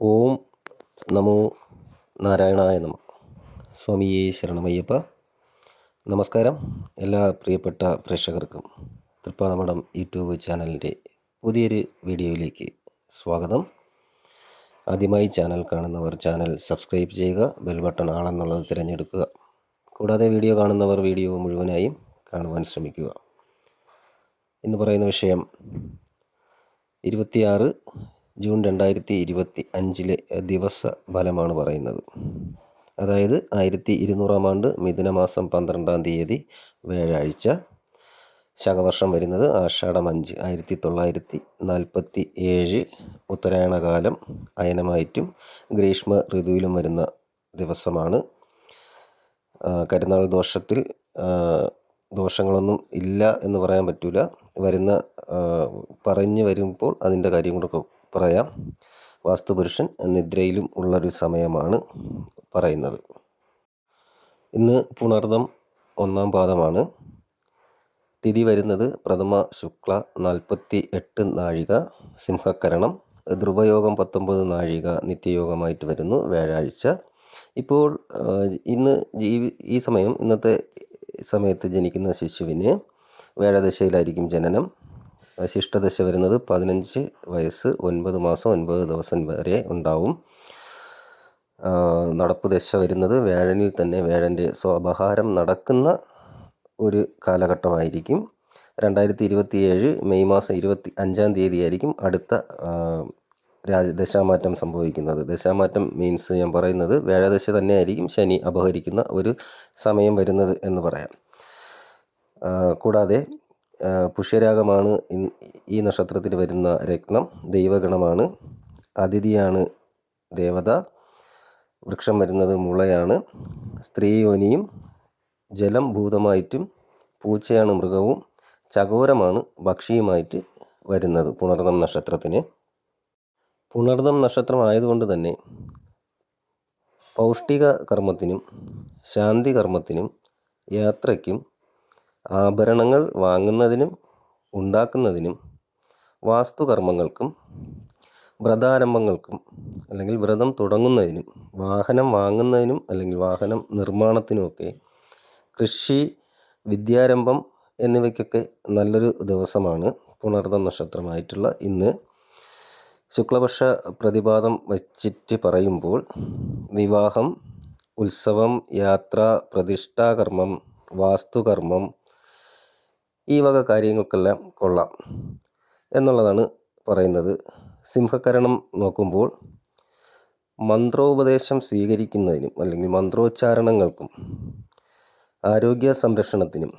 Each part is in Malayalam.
ഓം നമോ നാരായണായ നമ. സ്വാമിയേ ശരണമയ്യപ്പ. നമസ്കാരം എല്ലാ പ്രിയപ്പെട്ട പ്രേക്ഷകർക്കും. തൃപ്പാതമഠം യൂട്യൂബ് ചാനലിന്റെ പുതിയൊരു വീഡിയോയിലേക്ക് സ്വാഗതം. ആദ്യമായി ചാനൽ കാണുന്നവർ ചാനൽ സബ്സ്ക്രൈബ് ചെയ്യുക ബെൽ ബട്ടൺ ആണെന്നുള്ളത് തിരഞ്ഞെടുക്കുക. കൂടാതെ വീഡിയോ കാണുന്നവർ വീഡിയോ മുഴുവനായും കാണുവാൻ ശ്രമിക്കുക. എന്ന് പറയുന്ന വിഷയം ഇരുപത്തിയാറ് ജൂൺ രണ്ടായിരത്തി ഇരുപത്തി അഞ്ചിലെ ദിവസ ഫലമാണ് പറയുന്നത്. അതായത് ആയിരത്തി ഇരുന്നൂറാം ആണ്ട് മിഥുനമാസം പന്ത്രണ്ടാം തീയതി വ്യാഴാഴ്ച ശകവർഷം വരുന്നത് ആഷാഢം അഞ്ച്. ആയിരത്തി തൊള്ളായിരത്തി നാൽപ്പത്തി ഏഴ് ഉത്തരായണകാലം അയനമായിട്ടും ഗ്രീഷ്മ ഋതുവിലും വരുന്ന ദിവസമാണ്. കരുനാൾ ദോഷത്തിൽ ദോഷങ്ങളൊന്നും ഇല്ല എന്ന് പറയാൻ പറ്റില്ല വരുന്ന പറഞ്ഞു വരുമ്പോൾ അതിന്റെ കാര്യം കൂടെ പറയാം. വാസ്തുപുരുഷൻ നിദ്രയിലും ഉള്ളൊരു സമയമാണ് പറയുന്നത്. ഇന്ന് പുണർദം ഒന്നാം പാദമാണ്. തിഥി വരുന്നത് പ്രഥമ ശുക്ല നാൽപ്പത്തി എട്ട് നാഴിക സിംഹക്കരണം. ധ്രുവയോഗം പത്തൊമ്പത് നാഴിക നിത്യയോഗമായിട്ട് വരുന്നു വ്യാഴാഴ്ച. ഇപ്പോൾ ഇന്ന് ജീവി ഈ സമയം ഇന്നത്തെ സമയത്ത് ജനിക്കുന്ന ശിശുവിന് വ്യാഴദശയിലായിരിക്കും ജനനം. ശിഷ്ടദശ വരുന്നത് പതിനഞ്ച് വയസ്സ് ഒൻപത് മാസം ഒൻപത് ദിവസം വരെ ഉണ്ടാവും. നടപ്പ് ദശ വരുന്നത് വേഴനിൽ തന്നെ. വേഴന്റെ സ്വാപഹാരം നടക്കുന്ന ഒരു കാലഘട്ടമായിരിക്കും. രണ്ടായിരത്തി ഇരുപത്തി ഏഴ് മെയ് മാസം ഇരുപത്തി അഞ്ചാം തീയതി ആയിരിക്കും അടുത്ത രാജ ദശാമാറ്റം സംഭവിക്കുന്നത്. ദശാമാറ്റം മീൻസ് ഞാൻ പറയുന്നത് വേഴദശ തന്നെ ആയിരിക്കും ശനി അപഹരിക്കുന്ന ഒരു സമയം വരുന്നത് എന്ന് പറയാം. കൂടാതെ പുഷ്യരാഗമാണ് ഈ നക്ഷത്രത്തിൽ വരുന്ന രത്നം ദൈവഗണമാണ് അതിഥിയാണ് ദേവത വൃക്ഷം വരുന്നത് മുളയാണ് സ്ത്രീ യോനിയും ജലം ഭൂതമായിട്ടും പൂച്ചയാണ് മൃഗവും ചകോരമാണ് ഭക്ഷിയുമായിട്ട് വരുന്നത് പുണർദം നക്ഷത്രത്തിന്. പുണർദം നക്ഷത്രം ആയതുകൊണ്ട് തന്നെ പൗഷ്ടിക കർമ്മത്തിനും ശാന്തി കർമ്മത്തിനും യാത്രയ്ക്കും ആഭരണങ്ങൾ വാങ്ങുന്നതിനും ഉണ്ടാക്കുന്നതിനും വാസ്തുകർമ്മങ്ങൾക്കും വ്രതാരംഭങ്ങൾക്കും അല്ലെങ്കിൽ വ്രതം തുടങ്ങുന്നതിനും വാഹനം വാങ്ങുന്നതിനും അല്ലെങ്കിൽ വാഹനം നിർമ്മാണത്തിനുമൊക്കെ കൃഷി വിദ്യാരംഭം എന്നിവയ്ക്കൊക്കെ നല്ലൊരു ദിവസമാണ് പുണർദം നക്ഷത്രമായിട്ടുള്ള ഇന്ന്. ശുക്ലപക്ഷ പ്രതിപാദം വച്ചിട്ട് പറയുമ്പോൾ വിവാഹം ഉത്സവം യാത്ര പ്രതിഷ്ഠാകർമ്മം വാസ്തുകർമ്മം ഈ വക കാര്യങ്ങൾക്കെല്ലാം കൊള്ളാം എന്നുള്ളതാണ് പറയുന്നത്. സിംഹകരണം നോക്കുമ്പോൾ മന്ത്രോപദേശം സ്വീകരിക്കുന്നതിനും അല്ലെങ്കിൽ മന്ത്രോച്ചാരണങ്ങൾക്കും ആരോഗ്യ സംരക്ഷണത്തിനും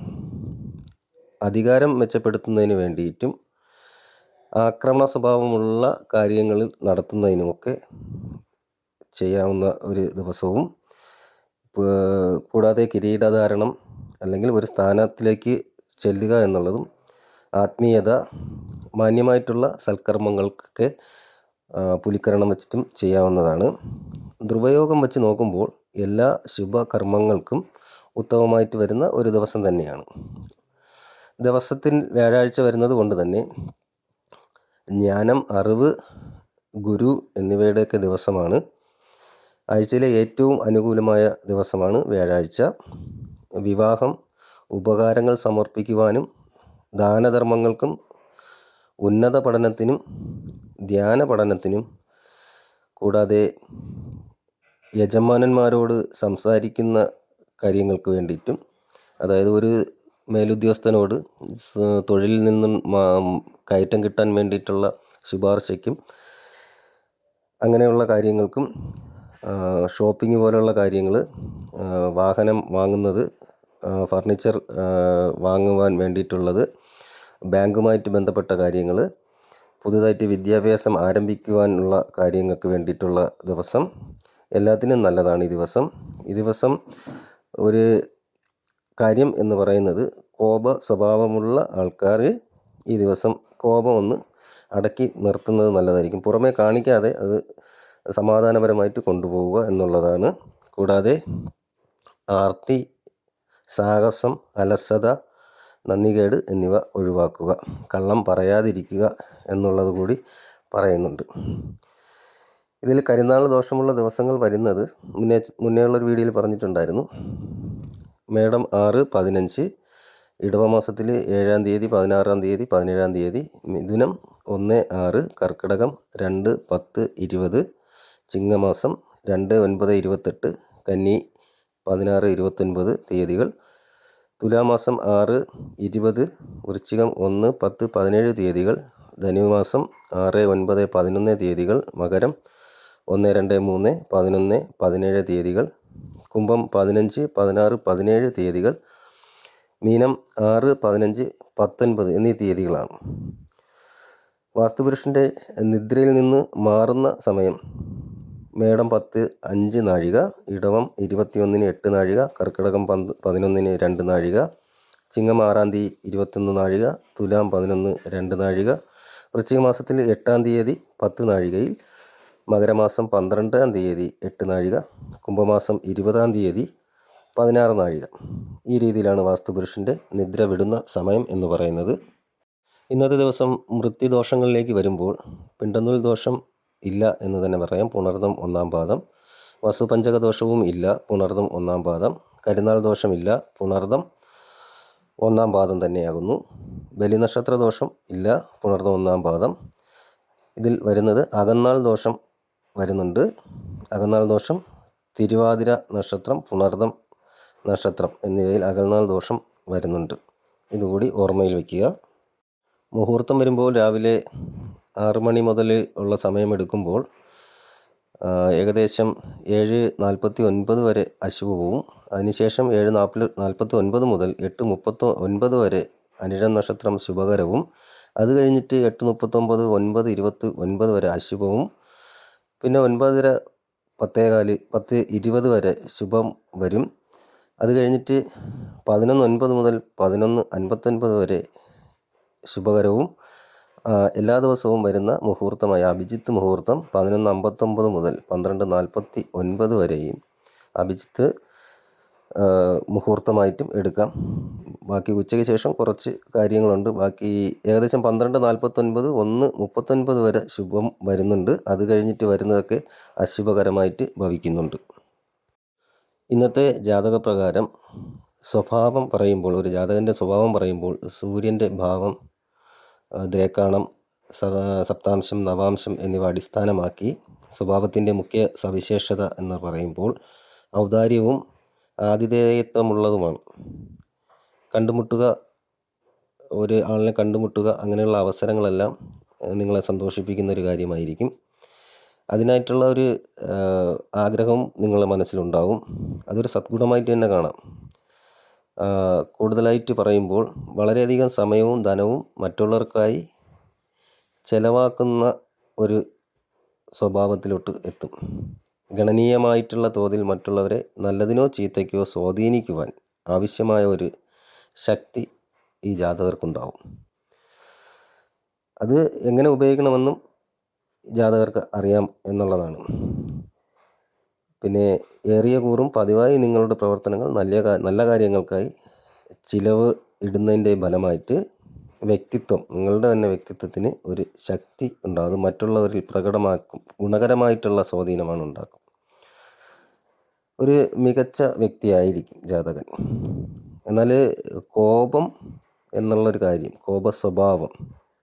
അധികാരം മെച്ചപ്പെടുത്തുന്നതിന് വേണ്ടിയിട്ടും ആക്രമണ സ്വഭാവമുള്ള കാര്യങ്ങളിൽ നടത്തുന്നതിനുമൊക്കെ ചെയ്യാവുന്ന ഒരു ദിവസവും കൂടാതെ കിരീടധാരണം അല്ലെങ്കിൽ ഒരു സ്ഥാനത്തിലേക്ക് ചെല്ലുക എന്നുള്ളതും ആത്മീയത മാന്യമായിട്ടുള്ള സൽക്കർമ്മങ്ങൾക്കൊക്കെ പുലിക്കരണം വെച്ചിട്ടും ചെയ്യാവുന്നതാണ്. ധ്രുവയോഗം വെച്ച് നോക്കുമ്പോൾ എല്ലാ ശുഭകർമ്മങ്ങൾക്കും ഉത്തമമായിട്ട് വരുന്ന ഒരു ദിവസം തന്നെയാണ്. ദിവസത്തിൽ വ്യാഴാഴ്ച വരുന്നത് കൊണ്ട് തന്നെ ജ്ഞാനം അറിവ് ഗുരു എന്നിവയുടെയൊക്കെ ദിവസമാണ്. ആഴ്ചയിലെ ഏറ്റവും അനുകൂലമായ ദിവസമാണ് വ്യാഴാഴ്ച. വിവാഹം ഉപകാരങ്ങൾ സമർപ്പിക്കുവാനും ദാനധർമ്മങ്ങൾക്കും ഉന്നത പഠനത്തിനും ധ്യാന പഠനത്തിനും കൂടാതെ യജമാനന്മാരോട് സംസാരിക്കുന്ന കാര്യങ്ങൾക്ക് വേണ്ടിയിട്ടും അതായത് ഒരു മേലുദ്യോഗസ്ഥനോട് തൊഴിലിൽ നിന്നും കയറ്റം കിട്ടാൻ വേണ്ടിയിട്ടുള്ള ശുപാർശയ്ക്കും അങ്ങനെയുള്ള കാര്യങ്ങൾക്കും ഷോപ്പിംഗ് പോലെയുള്ള കാര്യങ്ങൾ വാഹനം വാങ്ങുന്നത് ഫർണിച്ചർ വാങ്ങുവാൻ വേണ്ടിയിട്ടുള്ളത് ബാങ്കുമായിട്ട് ബന്ധപ്പെട്ട കാര്യങ്ങൾ പുതുതായിട്ട് വിദ്യാഭ്യാസം ആരംഭിക്കുവാനുള്ള കാര്യങ്ങൾക്ക് വേണ്ടിയിട്ടുള്ള ദിവസം എല്ലാത്തിനും നല്ലതാണ് ഈ ദിവസം. ഈ ദിവസം ഒരു കാര്യം എന്ന് പറയുന്നത് കോപ സ്വഭാവമുള്ള ആൾക്കാർ ഈ ദിവസം കോപം ഒന്ന് അടക്കി നിർത്തുന്നത് നല്ലതായിരിക്കും. പുറമേ കാണിക്കാതെ അത് സമാധാനപരമായിട്ട് കൊണ്ടുപോവുക എന്നുള്ളതാണ്. കൂടാതെ ആർത്തി സാഹസം അലസത നന്ദികേട് എന്നിവ ഒഴിവാക്കുക. കള്ളം പറയാതിരിക്കുക എന്നുള്ളത് കൂടി പറയുന്നുണ്ട്. ഇതിൽ കരിനാൾ ദോഷമുള്ള ദിവസങ്ങൾ വരുന്നത് മുന്നേ മുന്നേയുള്ളൊരു വീഡിയോയിൽ പറഞ്ഞിട്ടുണ്ടായിരുന്നു. മേഡം ആറ് പതിനഞ്ച് ഇടവ മാസത്തിൽ ഏഴാം തീയതി പതിനാറാം തീയതി പതിനേഴാം തീയതി മിഥുനം ഒന്ന് ആറ് കർക്കിടകം രണ്ട് പത്ത് ഇരുപത് ചിങ്ങമാസം രണ്ട് ഒൻപത് ഇരുപത്തെട്ട് കന്നി പതിനാറ് ഇരുപത്തൊൻപത് തീയതികൾ. തുലാമാസം ആറ് ഇരുപത് വൃശ്ചികം ഒന്ന് പത്ത് പതിനേഴ് തീയതികൾ. ധനുമാസം ആറ് ഒൻപത് പതിനൊന്ന് തീയതികൾ. മകരം ഒന്ന് രണ്ട് മൂന്ന് പതിനൊന്ന് പതിനേഴ് തീയതികൾ. കുംഭം പതിനഞ്ച് പതിനാറ് പതിനേഴ് തീയതികൾ. മീനം ആറ് പതിനഞ്ച് പത്തൊൻപത് എന്നീ തീയതികളാണ്. വാസ്തുപുരുഷന്റെ നിദ്രയിൽ നിന്ന് മാറുന്ന സമയം. മേടം പത്ത് അഞ്ച് നാഴിക ഇടവം ഇരുപത്തിയൊന്നിന് എട്ട് നാഴിക കർക്കിടകം പന്ത് പതിനൊന്നിന് രണ്ട് നാഴിക ചിങ്ങം ആറാം തീയതി ഇരുപത്തൊന്ന് നാഴിക തുലാം പതിനൊന്ന് രണ്ട് നാഴിക വൃശ്ചിക മാസത്തിൽ എട്ടാം തീയതി പത്ത് നാഴികയിൽ മകരമാസം പന്ത്രണ്ടാം തീയതി എട്ട് നാഴിക കുംഭമാസം ഇരുപതാം തീയതി പതിനാറ് നാഴിക. ഈ രീതിയിലാണ് വാസ്തുപുരുഷന്റെ നിദ്ര വിടുന്ന സമയം എന്ന് പറയുന്നത്. ഇന്നത്തെ ദിവസം മൃത്യുദോഷങ്ങളിലേക്ക് വരുമ്പോൾ പിണ്ടന്നൂൽ ദോഷം ഇല്ല എന്ന് തന്നെ പറയാം. പുണർദം ഒന്നാം പാദം. വസുപഞ്ചക ദോഷവും ഇല്ല. പുണർദം ഒന്നാം പാദം. കരുനാൾ ദോഷമില്ല പുണർദം ഒന്നാം പാദം തന്നെയാകുന്നു. ബലിനക്ഷത്ര ദോഷം ഇല്ല. പുണർദം ഒന്നാം പാദം. ഇതിൽ വരുന്നത് അകന്നാൾ ദോഷം വരുന്നുണ്ട്. അകന്നാൾ ദോഷം തിരുവാതിര നക്ഷത്രം പുണർദം നക്ഷത്രം എന്നിവയിൽ അകൽനാൾ ദോഷം വരുന്നുണ്ട്. ഇതുകൂടി ഓർമ്മയിൽ വയ്ക്കുക മുഹൂർത്തം വരുമ്പോൾ രാവിലെ ആറ് മണി മുതൽ ഉള്ള സമയമെടുക്കുമ്പോൾ ഏകദേശം ഏഴ് നാൽപ്പത്തി ഒൻപത് വരെ അശുഭ പോവും. അതിനുശേഷം ഏഴ് നാൽപ്പത് നാൽപ്പത്തി ഒൻപത് മുതൽ എട്ട് മുപ്പത്തി ഒൻപത് വരെ അനിഴം നക്ഷത്രം ശുഭകരവും. അത് കഴിഞ്ഞിട്ട് എട്ട് മുപ്പത്തൊമ്പത് ഒൻപത് ഇരുപത്തി ഒൻപത് വരെ അശുഭവും പിന്നെ ഒൻപതര പത്തേകാൽ പത്ത് ഇരുപത് വരെ ശുഭം വരും. അത് കഴിഞ്ഞിട്ട് പതിനൊന്ന് ഒൻപത് മുതൽ പതിനൊന്ന് അൻപത്തൊൻപത് വരെ ശുഭകരവും. എല്ലാ ദിവസവും വരുന്ന മുഹൂർത്തമായ അഭിജിത്ത് മുഹൂർത്തം പതിനൊന്ന് അമ്പത്തൊമ്പത് മുതൽ പന്ത്രണ്ട് നാൽപ്പത്തി ഒൻപത് വരെയും അഭിജിത്ത് മുഹൂർത്തമായിട്ടും എടുക്കാം. ബാക്കി ഉച്ചയ്ക്ക് ശേഷം കുറച്ച് കാര്യങ്ങളുണ്ട്. ബാക്കി ഏകദേശം പന്ത്രണ്ട് നാൽപ്പത്തൊൻപത് ഒന്ന് മുപ്പത്തൊൻപത് വരെ ശുഭം വരുന്നുണ്ട്. അത് കഴിഞ്ഞിട്ട് വരുന്നതൊക്കെ അശുഭകരമായിട്ട് ഭവിക്കുന്നുണ്ട്. ഇന്നത്തെ ജാതകപ്രകാരം സ്വഭാവം പറയുമ്പോൾ ഒരു ജാതകന്റെ സ്വഭാവം പറയുമ്പോൾ സൂര്യന്റെ ഭാവം ദ്രേക്കാണം സപ്താംശം നവാംശം എന്നിവ അടിസ്ഥാനമാക്കി സ്വഭാവത്തിന്റെ മുഖ്യ സവിശേഷത എന്ന് പറയുമ്പോൾ ഔദാര്യവും ആതിഥേയത്വമുള്ളതുമാണ്. കണ്ടുമുട്ടുക ഒരു ആളിനെ കണ്ടുമുട്ടുക അങ്ങനെയുള്ള അവസരങ്ങളെല്ലാം നിങ്ങളെ സന്തോഷിപ്പിക്കുന്ന ഒരു കാര്യമായിരിക്കും. അതിനായിട്ടുള്ള ഒരു ആഗ്രഹവും നിങ്ങളുടെ മനസ്സിലുണ്ടാവും. അതൊരു സദ്ഗുണമായിട്ട് തന്നെ കാണാം. കൂടുതലായിട്ട് പറയുമ്പോൾ വളരെയധികം സമയവും ധനവും മറ്റുള്ളവർക്കായി ചെലവാക്കുന്ന ഒരു സ്വഭാവത്തിലോട്ട് എത്തും. ഗണനീയമായിട്ടുള്ള തോതിൽ മറ്റുള്ളവരെ നല്ലതിനോ ചീത്തയ്ക്കോ സ്വാധീനിക്കുവാൻ ആവശ്യമായ ഒരു ശക്തി ഈ ജാതകർക്കുണ്ടാവും. അത് എങ്ങനെ ഉപയോഗിക്കണമെന്നും ജാതകർക്ക് അറിയാം എന്നുള്ളതാണ്. പിന്നെ ഏറിയ കൂറും പതിവായി നിങ്ങളുടെ പ്രവർത്തനങ്ങൾ നല്ല നല്ല കാര്യങ്ങൾക്കായി ചിലവ് ഇടുന്നതിന്റെ ഫലമായിട്ട് വ്യക്തിത്വം നിങ്ങളുടെ തന്നെ വ്യക്തിത്വത്തിന് ഒരു ശക്തി ഉണ്ടാകും. മറ്റുള്ളവരിൽ പ്രകടമാക്കും ഗുണകരമായിട്ടുള്ള സ്വാധീനമാണ് ഉണ്ടാക്കും. ഒരു മികച്ച വ്യക്തിയായിരിക്കും ജാതകൻ. എന്നാൽ കോപം എന്നുള്ളൊരു കാര്യം കോപ സ്വഭാവം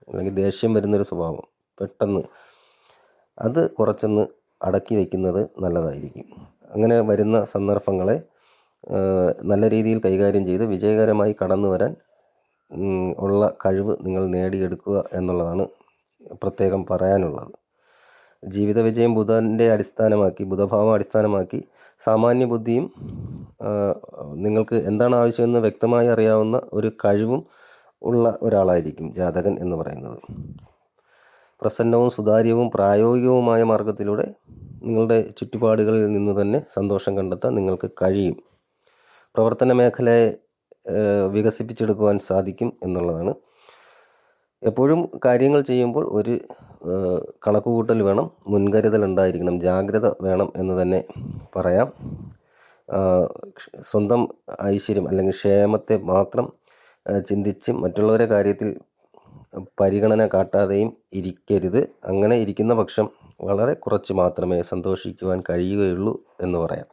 അല്ലെങ്കിൽ ദേഷ്യം വരുന്നൊരു സ്വഭാവം പെട്ടെന്ന് അത് കുറച്ചൊന്ന് അടക്കി വയ്ക്കുന്നത് നല്ലതായിരിക്കും. അങ്ങനെ വരുന്ന സന്ദർഭങ്ങളെ നല്ല രീതിയിൽ കൈകാര്യം ചെയ്ത് വിജയകരമായി കടന്നു വരാൻ ഉള്ള കഴിവ് നിങ്ങൾ നേടിയെടുക്കുക എന്നുള്ളതാണ് പ്രത്യേകം പറയാനുള്ളത്. ജീവിത വിജയം ബുധന്റെ അടിസ്ഥാനമാക്കി ബുധഭാവം അടിസ്ഥാനമാക്കി സാമാന്യ ബുദ്ധിയും നിങ്ങൾക്ക് എന്താണ് ആവശ്യമെന്ന് വ്യക്തമായി അറിയാവുന്ന ഒരു കഴിവും ഉള്ള ഒരാളായിരിക്കും ജാതകൻ എന്ന് പറയുന്നത്. പ്രസന്നവും സുതാര്യവും പ്രായോഗികവുമായ മാർഗത്തിലൂടെ നിങ്ങളുടെ ചുറ്റുപാടുകളിൽ നിന്ന് തന്നെ സന്തോഷം കണ്ടെത്താൻ നിങ്ങൾക്ക് കഴിയും. പ്രവർത്തന മേഖലയെ വികസിപ്പിച്ചെടുക്കുവാൻ സാധിക്കും എന്നുള്ളതാണ്. എപ്പോഴും കാര്യങ്ങൾ ചെയ്യുമ്പോൾ ഒരു കണക്കുകൂട്ടൽ വേണം മുൻകരുതൽ ഉണ്ടായിരിക്കണം ജാഗ്രത വേണം എന്ന് തന്നെ പറയാം. സ്വന്തം ഐശ്വര്യം അല്ലെങ്കിൽ ക്ഷേമത്തെ മാത്രം ചിന്തിച്ച് മറ്റുള്ളവരെ കാര്യത്തിൽ പരിഗണന കാട്ടാതെയും ഇരിക്കരുത്. അങ്ങനെ ഇരിക്കുന്ന പക്ഷം വളരെ കുറച്ച് മാത്രമേ സന്തോഷിക്കുവാൻ കഴിയുകയുള്ളൂ എന്ന് പറയാം.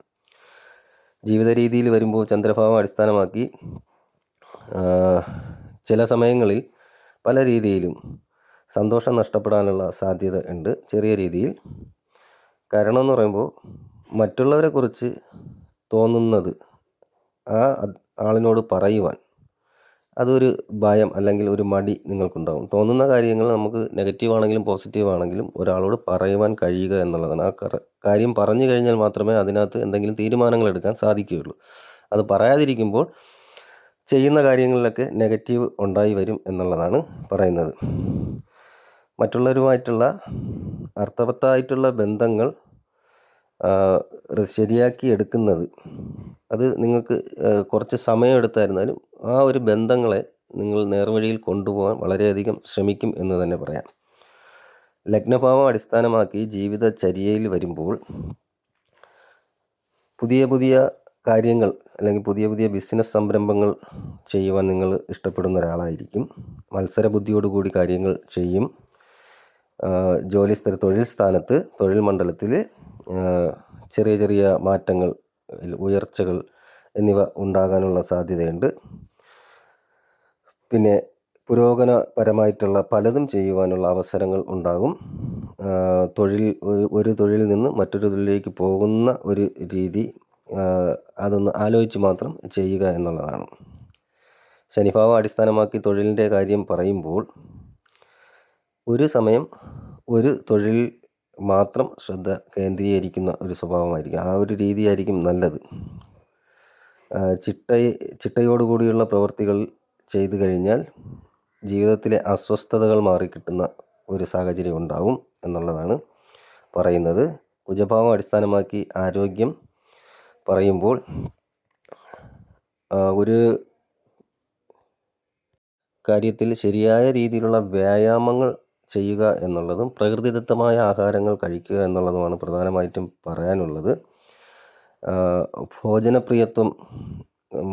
ജീവിത രീതിയിൽ വരുമ്പോൾ ചന്ദ്രഭാവം അടിസ്ഥാനമാക്കി ചില സമയങ്ങളിൽ പല രീതിയിലും സന്തോഷം നഷ്ടപ്പെടാനുള്ള സാധ്യത ഉണ്ട് ചെറിയ രീതിയിൽ. കാരണം എന്ന് പറയുമ്പോൾ മറ്റുള്ളവരെക്കുറിച്ച് തോന്നുന്നത് ആ ആളിനോട് പറയുവാൻ അതൊരു ഭയം അല്ലെങ്കിൽ ഒരു മടി നിങ്ങൾക്കുണ്ടാകും തോന്നുന്ന കാര്യങ്ങൾ നമുക്ക് നെഗറ്റീവ് ആണെങ്കിലും പോസിറ്റീവ് ആണെങ്കിലും ഒരാളോട് പറയുവാൻ കഴിയുക എന്നുള്ളതാണ്. ആ കാര്യം പറഞ്ഞു കഴിഞ്ഞാൽ മാത്രമേ അതിനകത്ത് എന്തെങ്കിലും തീരുമാനങ്ങൾ എടുക്കാൻ സാധിക്കുകയുള്ളൂ. അത് പറയാതിരിക്കുമ്പോൾ ചെയ്യുന്ന കാര്യങ്ങളിലൊക്കെ നെഗറ്റീവ് ഉണ്ടായി വരും എന്നുള്ളതാണ് പറയുന്നത്. മറ്റുള്ളവരുമായിട്ടുള്ള അർത്ഥവത്തായിട്ടുള്ള ബന്ധങ്ങൾ ശരിയാക്കി എടുക്കുന്നത് അത് നിങ്ങൾക്ക് കുറച്ച് സമയം എടുത്തായിരുന്നാലും ആ ഒരു ബന്ധങ്ങളെ നിങ്ങൾ നേർവഴിയിൽ കൊണ്ടുപോകാൻ വളരെയധികം ശ്രമിക്കും എന്ന് തന്നെ പറയാം. ലഗ്നഭാവം അടിസ്ഥാനമാക്കി ജീവിതചര്യയിൽ വരുമ്പോൾ പുതിയ പുതിയ കാര്യങ്ങൾ അല്ലെങ്കിൽ പുതിയ പുതിയ ബിസിനസ് സംരംഭങ്ങൾ ചെയ്യുവാൻ നിങ്ങൾ ഇഷ്ടപ്പെടുന്ന ഒരാളായിരിക്കും. മത്സര ബുദ്ധിയോടുകൂടി കാര്യങ്ങൾ ചെയ്യും. ജോലി സ്ഥല തൊഴിൽ സ്ഥാനത്ത് തൊഴിൽ മണ്ഡലത്തിൽ ചെറിയ ചെറിയ മാറ്റങ്ങൾ ഉയർച്ചകൾ എന്നിവ ഉണ്ടാകാനുള്ള സാധ്യതയുണ്ട്. പിന്നെ പുരോഗമനപരമായിട്ടുള്ള പലതും ചെയ്യുവാനുള്ള അവസരങ്ങൾ ഉണ്ടാകും. തൊഴിൽ ഒരു തൊഴിലിൽ നിന്ന് മറ്റൊരു തൊഴിലിലേക്ക് പോകുന്ന ഒരു രീതി അതൊന്ന് ആലോചിച്ച് മാത്രം ചെയ്യുക എന്നുള്ളതാണ്. ശനിഭാവം അടിസ്ഥാനമാക്കി തൊഴിലിന്റെ കാര്യം പറയുമ്പോൾ ഒരു സമയം ഒരു തൊഴിൽ മാത്രം ശ്രദ്ധ കേന്ദ്രീകരിക്കുന്ന ഒരു സ്വഭാവമായിരിക്കും. ആ ഒരു രീതിയായിരിക്കും നല്ലത്. ചിട്ട ചിട്ടയെ കൂടിയുള്ള പ്രവർത്തികൾ ചെയ്തു കഴിഞ്ഞാൽ ജീവിതത്തിലെ അസ്വസ്ഥതകൾ മാറിക്കിട്ടുന്ന ഒരു സാഹചര്യം ഉണ്ടാവും എന്നുള്ളതാണ് പറയുന്നത്. കുജഭാവം അടിസ്ഥാനമാക്കി ആരോഗ്യം പറയുമ്പോൾ ഒരു കാര്യത്തിൽ ശരിയായ രീതിയിലുള്ള വ്യായാമങ്ങൾ ചെയ്യുക എന്നുള്ളതും പ്രകൃതിദത്തമായ ആഹാരങ്ങൾ കഴിക്കുക എന്നുള്ളതുമാണ് പ്രധാനമായിട്ടും പറയാനുള്ളത്. ഭോജനപ്രിയത്വം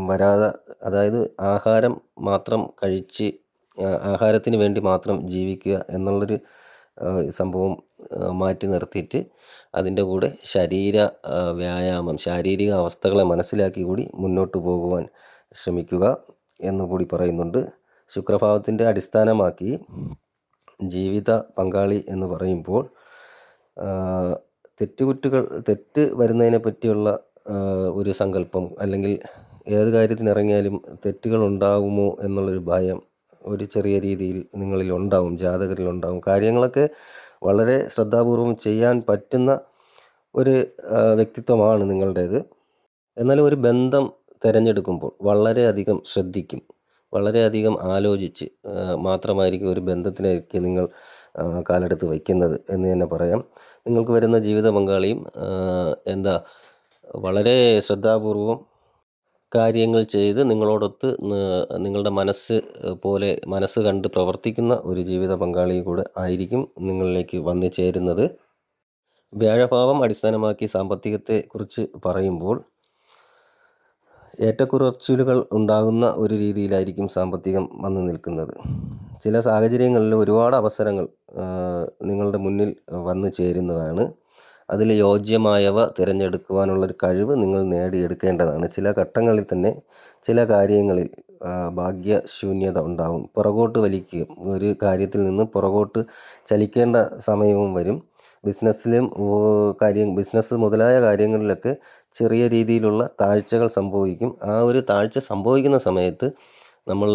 വരാതെ അതായത് ആഹാരം മാത്രം കഴിച്ച് ആഹാരത്തിന് വേണ്ടി മാത്രം ജീവിക്കുക എന്നുള്ളൊരു സംഭവം മാറ്റി നിർത്തിയിട്ട് അതിന്റെ കൂടെ ശരീര വ്യായാമം ശാരീരിക അവസ്ഥകളെ മനസ്സിലാക്കി കൂടി മുന്നോട്ട് പോകുവാൻ ശ്രമിക്കുക എന്നുകൂടി പറയുന്നുണ്ട്. ശുക്രഭാവത്തിന്റെ അടിസ്ഥാനമാക്കി ജീവിത പങ്കാളി എന്ന് പറയുമ്പോൾ തെറ്റുകുറ്റുകൾ തെറ്റ് വരുന്നതിനെ പറ്റിയുള്ള ഒരു സങ്കല്പം അല്ലെങ്കിൽ ഏത് കാര്യത്തിനിറങ്ങിയാലും തെറ്റുകൾ ഉണ്ടാകുമോ എന്നുള്ളൊരു ഭയം ഒരു ചെറിയ രീതിയിൽ നിങ്ങളിൽ ഉണ്ടാവും ജാതകരിൽ ഉണ്ടാവും. കാര്യങ്ങളൊക്കെ വളരെ ശ്രദ്ധാപൂർവം ചെയ്യാൻ പറ്റുന്ന ഒരു വ്യക്തിത്വമാണ് നിങ്ങളുടേത്. എന്നാൽ ഒരു ബന്ധം തിരഞ്ഞെടുക്കുമ്പോൾ വളരെയധികം ശ്രദ്ധിക്കും. വളരെയധികം ആലോചിച്ച് മാത്രമായിരിക്കും ഒരു ബന്ധത്തിലേക്ക് നിങ്ങൾ കാലെടുത്ത് വയ്ക്കുന്നത് എന്ന് തന്നെ പറയാം. നിങ്ങൾക്ക് വരുന്ന ജീവിത പങ്കാളിയും എന്താ വളരെ ശ്രദ്ധാപൂർവം കാര്യങ്ങൾ ചെയ്ത് നിങ്ങളോടൊത്ത് നിങ്ങളുടെ മനസ്സ് പോലെ മനസ്സ് കണ്ട് പ്രവർത്തിക്കുന്ന ഒരു ജീവിത പങ്കാളി കൂടെ ആയിരിക്കും നിങ്ങളിലേക്ക് വന്നു ചേരുന്നത്. വ്യാഴഭാവം അടിസ്ഥാനമാക്കി സാമ്പത്തികത്തെക്കുറിച്ച് പറയുമ്പോൾ ഏറ്റക്കുറച്ചിലുകൾ ഉണ്ടാകുന്ന ഒരു രീതിയിലായിരിക്കും സാമ്പത്തികം വന്നു നിൽക്കുന്നത്. ചില സാഹചര്യങ്ങളിൽ ഒരുപാട് അവസരങ്ങൾ നിങ്ങളുടെ മുന്നിൽ വന്നു ചേരുന്നതാണ്. അതിൽ യോജ്യമായവ തിരഞ്ഞെടുക്കുവാനുള്ളൊരു കഴിവ് നിങ്ങൾ നേടിയെടുക്കേണ്ടതാണ്. ചില ഘട്ടങ്ങളിൽ തന്നെ ചില കാര്യങ്ങളിൽ ഭാഗ്യശൂന്യത ഉണ്ടാവും. പുറകോട്ട് വലിക്കുകയും ഒരു കാര്യത്തിൽ നിന്ന് പുറകോട്ട് ചലിക്കേണ്ട സമയവും വരും. ബിസിനസ്സിലും കാര്യം ബിസിനസ് മുതലായ കാര്യങ്ങളിലൊക്കെ ചെറിയ രീതിയിലുള്ള താഴ്ചകൾ സംഭവിക്കും. ആ ഒരു താഴ്ച സംഭവിക്കുന്ന സമയത്ത് നമ്മൾ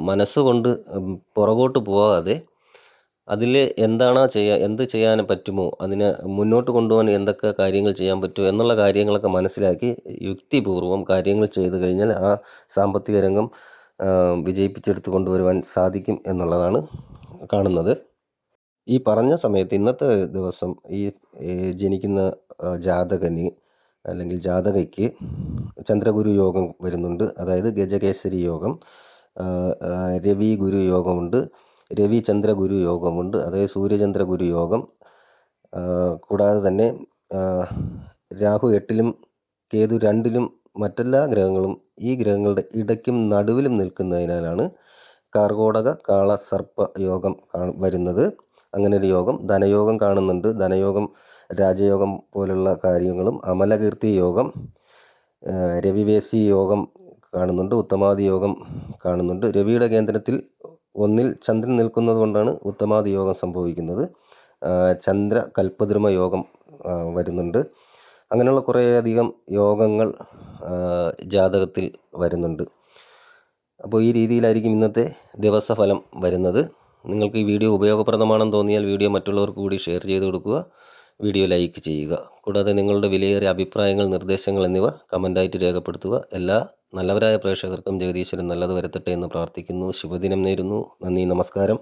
മനസ്സുകൊണ്ട് പുറകോട്ട് പോകാതെ അതിൽ എന്താണോ ചെയ്യുക എന്ത് ചെയ്യാൻ പറ്റുമോ അതിനെ മുന്നോട്ട് കൊണ്ടുപോകാൻ എന്തൊക്കെ കാര്യങ്ങൾ ചെയ്യാൻ പറ്റുമോ എന്നുള്ള കാര്യങ്ങളൊക്കെ മനസ്സിലാക്കി യുക്തിപൂർവം കാര്യങ്ങൾ ചെയ്തു കഴിഞ്ഞാൽ ആ സാമ്പത്തിക രംഗം വിജയിപ്പിച്ചെടുത്ത് കൊണ്ടുവരുവാൻ സാധിക്കും എന്നുള്ളതാണ് കാണുന്നത്. ഈ പറഞ്ഞ സമയത്ത് ഇന്നത്തെ ദിവസം ഈ ജനിക്കുന്ന ജാതകന് അല്ലെങ്കിൽ ജാതകയ്ക്ക് ചന്ദ്രഗുരു യോഗം വരുന്നുണ്ട്. അതായത് ഗജകേസരി യോഗം രവി ഗുരു യോഗമുണ്ട് രവി ചന്ദ്രഗുരു യോഗമുണ്ട് അതായത് സൂര്യചന്ദ്രഗുരു യോഗം കൂടാതെ തന്നെ രാഹു എട്ടിലും കേതു രണ്ടിലും മറ്റെല്ലാ ഗ്രഹങ്ങളും ഈ ഗ്രഹങ്ങളുടെ ഇടയ്ക്കും നടുവിലും നിൽക്കുന്നതിനാലാണ് കാർഗോടക കാള സർപ്പ യോഗം വരുന്നത്. അങ്ങനെ ഒരു യോഗം. ധനയോഗം കാണുന്നുണ്ട്. ധനയോഗം രാജയോഗം പോലുള്ള കാര്യങ്ങളും അമലകീർത്തി യോഗം രവിവേശി യോഗം കാണുന്നുണ്ട്. ഉത്തമാദി യോഗം കാണുന്നുണ്ട്. രവിയുടെ കേന്ദ്രത്തിൽ ഒന്നിൽ ചന്ദ്രൻ നിൽക്കുന്നത് കൊണ്ടാണ് ഉത്തമാദി യോഗം സംഭവിക്കുന്നത്. ചന്ദ്ര കൽപ്പദ്രുമ യോഗം വരുന്നുണ്ട്. അങ്ങനെയുള്ള കുറേയധികം യോഗങ്ങൾ ജാതകത്തിൽ വരുന്നുണ്ട്. അപ്പോൾ ഈ രീതിയിലായിരിക്കും ഇന്നത്തെ ദിവസഫലം വരുന്നത്. നിങ്ങൾക്ക് ഈ വീഡിയോ ഉപയോഗപ്രദമാണെന്ന് തോന്നിയാൽ വീഡിയോ മറ്റുള്ളവർക്ക് കൂടി ഷെയർ ചെയ്ത് കൊടുക്കുക. വീഡിയോ ലൈക്ക് ചെയ്യുക. കൂടാതെ നിങ്ങളുടെ വിലയേറിയ അഭിപ്രായങ്ങൾ നിർദ്ദേശങ്ങൾ എന്നിവ കമന്റായിട്ട് രേഖപ്പെടുത്തുക. എല്ലാ നല്ലവരായ പ്രേക്ഷകർക്കും ജഗദീശ്വരൻ നല്ലത് വരുത്തട്ടെ എന്ന് പ്രാർത്ഥിക്കുന്നു. ശുഭദിനം നേരുന്നു. നന്ദി. നമസ്കാരം.